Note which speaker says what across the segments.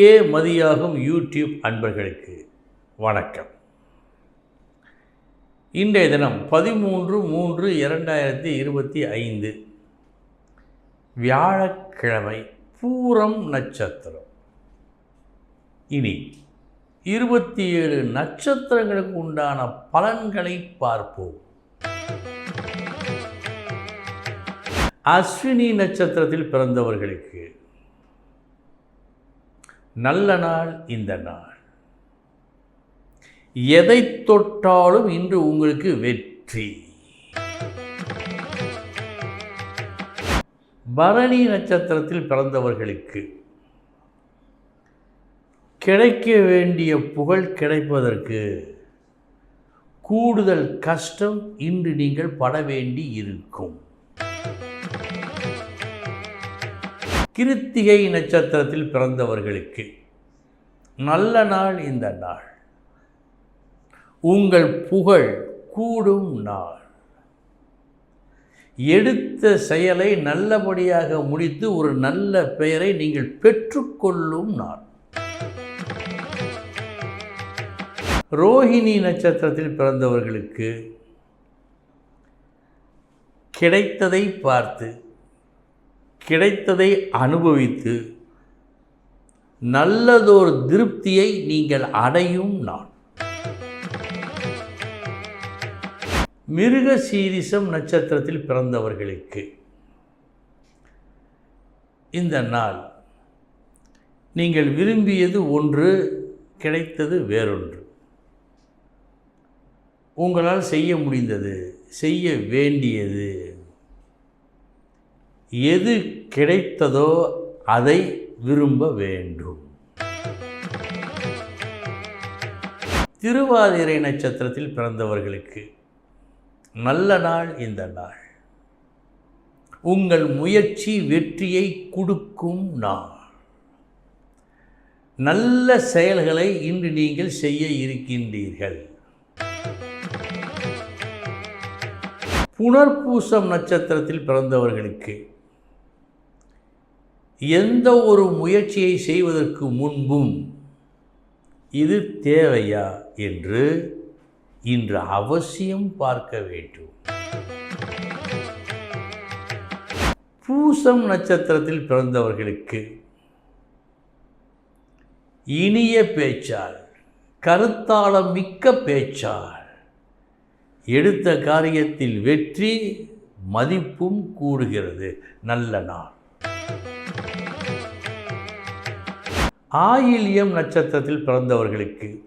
Speaker 1: மொழியே மதியாகும் யூடியூப் அன்பர்களுக்கு வணக்கம். இன்றைய தினம் பதிமூன்று மூன்று இரண்டாயிரத்தி இருபத்தி ஐந்து. வியாழக்கிழமை பூரம் நட்சத்திரம். இனி இருபத்தி ஏழு நட்சத்திரங்களுக்கு உண்டான பலன்களை பார்ப்போம். அஸ்வினி நட்சத்திரத்தில் பிறந்தவர்களுக்கு நல்ல நாள் இந்த நாள். எதை தொட்டாலும் இன்று உங்களுக்கு வெற்றி. பரணி நட்சத்திரத்தில் பிறந்தவர்களுக்கு கிடைக்க வேண்டிய புகழ் கிடைப்பதற்கு கூடுதல் கஷ்டம் இன்று நீங்கள் பட வேண்டி இருக்கும். கிருத்திகை நட்சத்திரத்தில் பிறந்தவர்களுக்கு நல்ல நாள் இந்த நாள். உங்கள் புகழ் கூடும் நாள். எடுத்த செயலை நல்லபடியாக முடித்து ஒரு நல்ல பெயரை நீங்கள் பெற்றுக்கொள்ளும் நாள். ரோஹிணி நட்சத்திரத்தில் பிறந்தவர்களுக்கு கிடைத்ததை பார்த்து கிடைத்ததை அனுபவித்து நல்லதொரு திருப்தியை நீங்கள் அடையும் நாள். மிருக சீரிசம் நட்சத்திரத்தில் பிறந்தவர்களுக்கு இந்த நாள் நீங்கள் விரும்பியது ஒன்று கிடைத்தது வேறொன்று. உங்களால் செய்ய முடிந்தது செய்ய வேண்டியது. எது கிடைத்ததோ அதை விரும்ப வேண்டும். திருவாதிரை நட்சத்திரத்தில் பிறந்தவர்களுக்கு நல்ல நாள் இந்த நாள். உங்கள் முயற்சி வெற்றியை கொடுக்கும் நாள். நல்ல செயல்களை இன்று நீங்கள் செய்ய இருக்கின்றீர்கள். புனர்பூசம் நட்சத்திரத்தில் பிறந்தவர்களுக்கு எந்த ஒரு முயற்சியை செய்வதற்கு முன்பும் இது தேவையா என்று இன்று அவசியம் பார்க்க வேண்டும். பூசம் நட்சத்திரத்தில் பிறந்தவர்களுக்கு இனிய பேச்சால் கருத்தாளம் மிக்க பேச்சால் எடுத்த காரியத்தில் வெற்றி மதிப்பும் கூடுகிறது. நல்ல நாள். ஆயில்யம் நட்சத்திரத்தில் பிறந்தவர்களுக்கு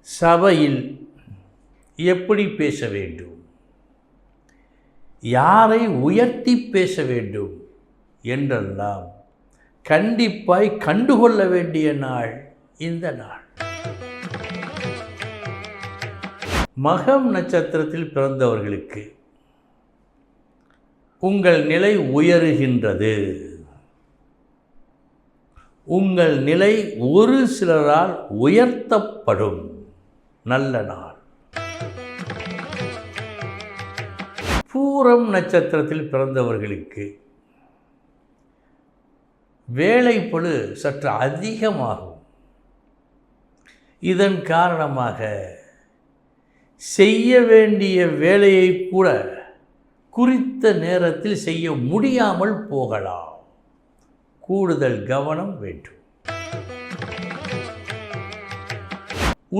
Speaker 1: சபையில் எப்படி பேச வேண்டும்? யாரை உயர்த்தி பேச வேண்டும்? என்றெல்லாம் கண்டிப்பாய் கண்டுகொள்ள வேண்டிய நாள் இந்த நாள். மகம் நட்சத்திரத்தில் பிறந்தவர்களுக்கு உங்கள் நிலை உயருகின்றது. உங்கள் நிலை ஒரு சிலரால் உயர்த்தப்படும். நல்ல நாள். பூரம் நட்சத்திரத்தில் பிறந்தவர்களுக்கு வேலைப்பழு சற்று அதிகமாகும். இதன் காரணமாக செய்ய வேண்டிய வேலையை கூட குறித்த நேரத்தில் செய்ய முடியாமல் போகலாம். கூடுதல் கவனம் வேண்டும்.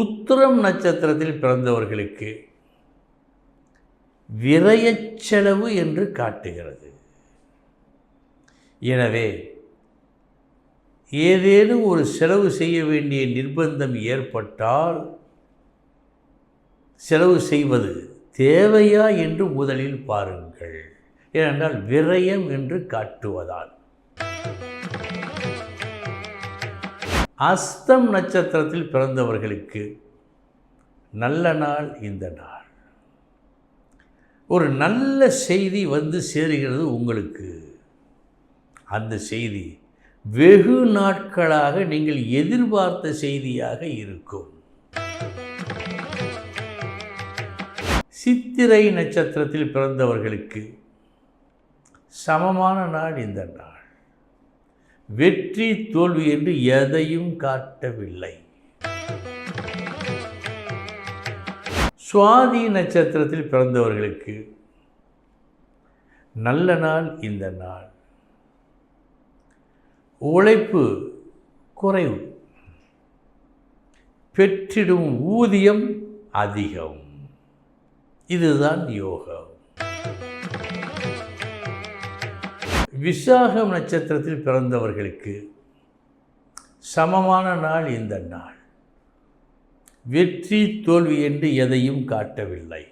Speaker 1: உத்திரம் நட்சத்திரத்தில் பிறந்தவர்களுக்கு விரயச் செலவு என்று காட்டுகிறது. எனவே ஏதேனும் ஒரு செலவு செய்ய வேண்டிய நிர்பந்தம் ஏற்பட்டால் செலவு செய்வது தேவையா என்று முதலில் பாருங்கள். ஏனென்றால் விரயம் என்று காட்டுவதால். அஸ்தம் நட்சத்திரத்தில் பிறந்தவர்களுக்கு நல்ல நாள் இந்த நாள். ஒரு நல்ல செய்தி வந்து சேருகிறது உங்களுக்கு. அந்த செய்தி வெகு நாட்களாக நீங்கள் எதிர்பார்த்த செய்தியாக இருக்கும். சித்திரை நட்சத்திரத்தில் பிறந்தவர்களுக்கு சமமான நாள் இந்த நாள். வெற்றி தோல்வி என்று எதையும் காட்டவில்லை. சுவாதி நட்சத்திரத்தில் பிறந்தவர்களுக்கு நல்ல நாள் இந்த நாள். உழைப்பு குறைவு. பெற்றிடும் ஊதியம் அதிகம். இதுதான் யோகம். விசாகம் நட்சத்திரத்தில் பிறந்தவர்களுக்கு சமமான நாள் இந்த நாள். வெற்றி தோல்வி என்று எதையும் காட்டவில்லை.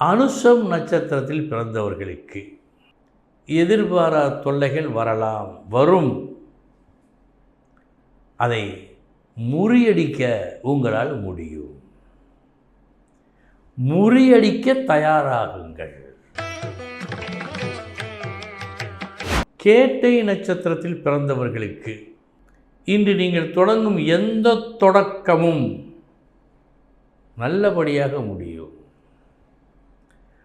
Speaker 1: அனுஷம் நட்சத்திரத்தில் பிறந்தவர்களுக்கு எதிர்பாராத தொல்லைகள் வரலாம் வரும். அதை முறியடிக்க உங்களால் முடியும். முறியடிக்க தயாராகுங்கள். கேட்டை நட்சத்திரத்தில் பிறந்தவர்களுக்கு இன்று நீங்கள் தொடங்கும் எந்த தொடக்கமும் நல்லபடியாக முடியும்.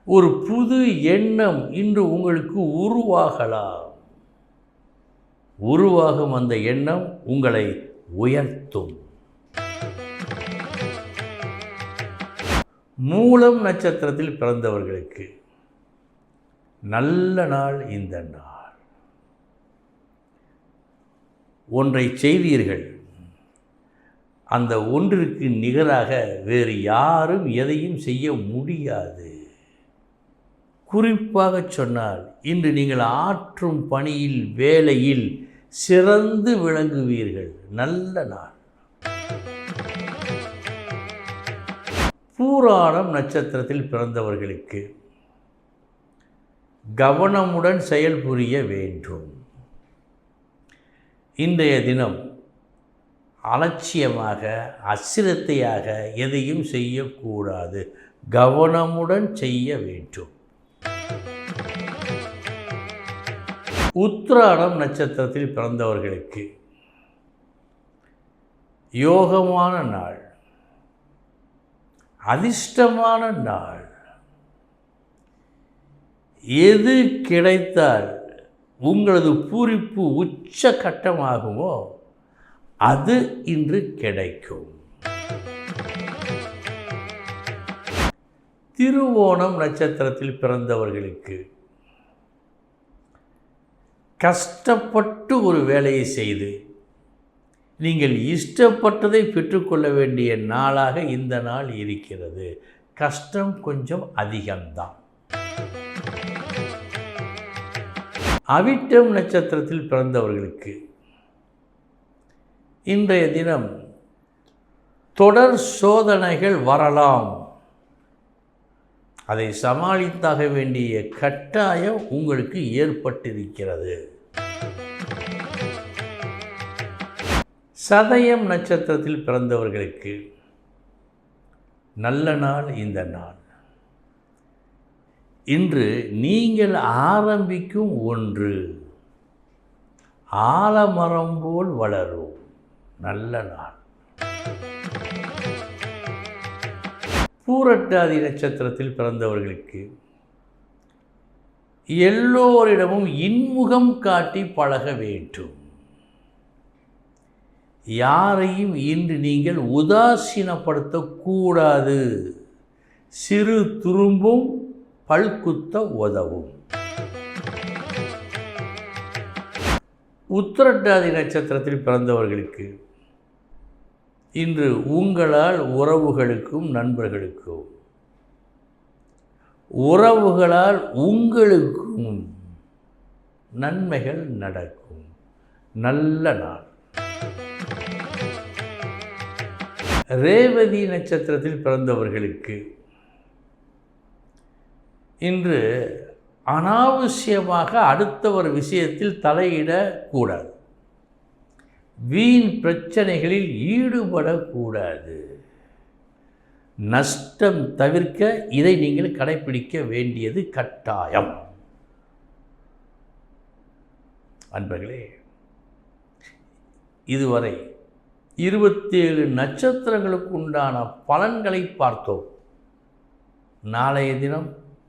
Speaker 1: ஒரு புது எண்ணம் இன்று உங்களுக்கு உருவாகலாம். உருவாகும் அந்த எண்ணம் உங்களை உயர்த்தும். மூலம் நட்சத்திரத்தில் பிறந்தவர்களுக்கு நல்ல நாள் இந்த நாள். ஒன்றை செய்தீர்கள் அந்த ஒன்றிற்கு நிகராக வேறு யாரும் எதையும் செய்ய முடியாது. குறிப்பாக சொன்னால் இன்று நீங்கள் ஆற்றும் பணியில் வேலையில் சிறந்து விளங்குவீர்கள். நல்ல நாள். பூராடம் நட்சத்திரத்தில் பிறந்தவர்களுக்கு கவனமுடன் செயல்புரிய வேண்டும். இன்றைய தினம் அலட்சியமாக அசிரத்தையாக எதையும் செய்யக்கூடாது. கவனமுடன் செய்ய வேண்டும். உத்திராடம் நட்சத்திரத்தில் பிறந்தவர்களுக்கு யோகமான நாள் அதிர்ஷ்டமான நாள். எது கிடைத்தால் உங்களது பூரிப்பு உச்ச கட்டமாகுமோ அது இன்று கிடைக்கும். திருவோணம் நட்சத்திரத்தில் பிறந்தவர்களுக்கு கஷ்டப்பட்டு ஒரு வேலையை செய்து நீங்கள் இஷ்டப்பட்டதை பெற்றுக்கொள்ள வேண்டிய நாளாக இந்த நாள் இருக்கிறது. கஷ்டம் கொஞ்சம் அதிகம்தான். அவிட்டம் நட்சத்திரத்தில் பிறந்தவர்களுக்கு இன்றைய தினம் தொடர் சோதனைகள் வரலாம். அதை சமாளித்தாக வேண்டிய கட்டாயம் உங்களுக்கு ஏற்பட்டிருக்கிறது. சதயம் நட்சத்திரத்தில் பிறந்தவர்களுக்கு நல்ல நாள் இந்த நாள். இன்று நீங்கள் ஆரம்பிக்கும் ஒன்று ஆலமரம் போல் வளரும். நல்ல நாள். பூரட்டாதி நட்சத்திரத்தில் பிறந்தவர்களுக்கு எல்லோரிடமும் இன்முகம் காட்டி பழக வேண்டும். யாரையும் இன்று நீங்கள் உதாசீனப்படுத்தக்கூடாது. சிறு துரும்பும் பல்குத்த உதவும். உத்திரட்டாதி நட்சத்திரத்தில் பிறந்தவர்களுக்கு இன்று உங்களால் உறவுகளுக்கும் நண்பர்களுக்கும் உறவுகளால் உங்களுக்கும் நன்மைகள் நடக்கும். நல்ல நாள். ரேவதி நட்சத்திரத்தில் பிறந்தவர்களுக்கு இன்று அனாவசியமாக அடுத்தவர் விஷயத்தில் தலையிடக்கூடாது. வீண் பிரச்சனைகளில் ஈடுபடக்கூடாது. நஷ்டம் தவிர்க்க இதை நீங்கள் கடைபிடிக்க வேண்டியது கட்டாயம். அன்பர்களே இதுவரை இருபத்தேழு நட்சத்திரங்களுக்கு உண்டான பலன்களை பார்த்தோம். நாளைய தினம்